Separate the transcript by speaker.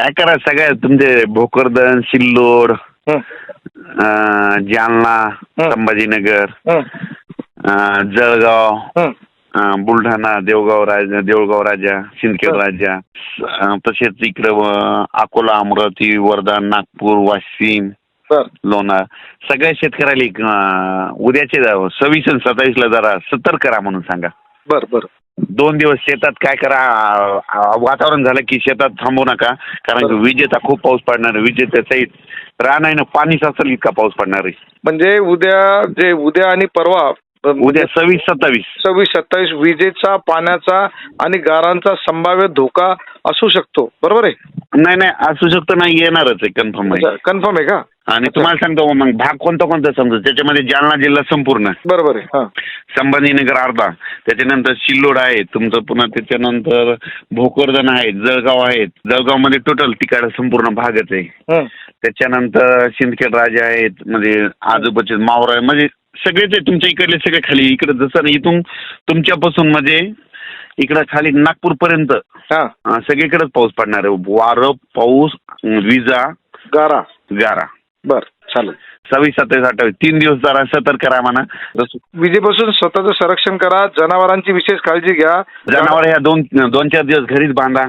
Speaker 1: काय करा सगळ्या तुमचे भोकरदन सिल्लोड अं, जालना. संभाजीनगर अं, जळगाव. अं, बुलढाणा देवगाव राजा देऊळगाव राजा सिंदखेड. राजा अं, तसेच इकडं अं, अकोला अमरावती वर्धा नागपूर वाशिम
Speaker 2: बर
Speaker 1: लोणार सगळ्या शेतकऱ्याला एक, अं, उद्याचे सव्वीस आणि सत्तावीसला जरा सतर्क करा म्हणून सांगा
Speaker 2: बर बर
Speaker 1: दोन दिवस शेतात काय करा वातावरण झालं की शेतात थांबू नका कारण की. विजेचा खूप पाऊस पडणार आहे विजेच्या सहित राहणार पाणीच असेल इतका पाऊस पडणार आहे.
Speaker 2: म्हणजे उद्या जे उद्या आणि परवा
Speaker 1: उद्या सव्वीस सत्तावीस.
Speaker 2: सव्वीस सत्तावीस विजेचा पाण्याचा आणि गारांचा संभाव्य धोका असू शकतो. बरोबर आहे?
Speaker 1: नाही नाही असू शकतं नाही येणारच आहे कन्फर्म आहे.
Speaker 2: कन्फर्म आहे का?
Speaker 1: आणि तुम्हाला सांगतो मग भाग कोणता कोणता समजा? त्याच्यामध्ये जालना जिल्हा संपूर्ण.
Speaker 2: बरोबर आहे हा.
Speaker 1: संभाजीनगर अर्धा. त्याच्यानंतर सिल्लोड आहे तुमचं पुन्हा त्याच्यानंतर भोकरदन आहे जळगाव आहेत. जळगावमध्ये टोटल तिकडे संपूर्ण भागच आहे.
Speaker 2: हं.
Speaker 1: त्याच्यानंतर सिंदखेड राजे आहेत म्हणजे आजूबाजूचे मावरा आहे म्हणजे सगळेच आहे तुमच्या इकडले सगळे खाली. इकडे जसं ना इथून तुमच्यापासून म्हणजे इकडं खाली नागपूर पर्यंत
Speaker 2: हा
Speaker 1: सगळीकडेच पाऊस पडणार आहे. वारं पाऊस अं, विजा
Speaker 2: गारा.
Speaker 1: गारा.
Speaker 2: बर चालेल.
Speaker 1: सव्वीस सत्तावीस अठ्ठावीस. तीन दिवस जरा सतर्क राहा म्हणा. जसं
Speaker 2: विजेपासून स्वतःचं संरक्षण करा. जनावरांची विशेष काळजी घ्या.
Speaker 1: जनावर ह्या दोन दोन चार दिवस घरीच बांधा.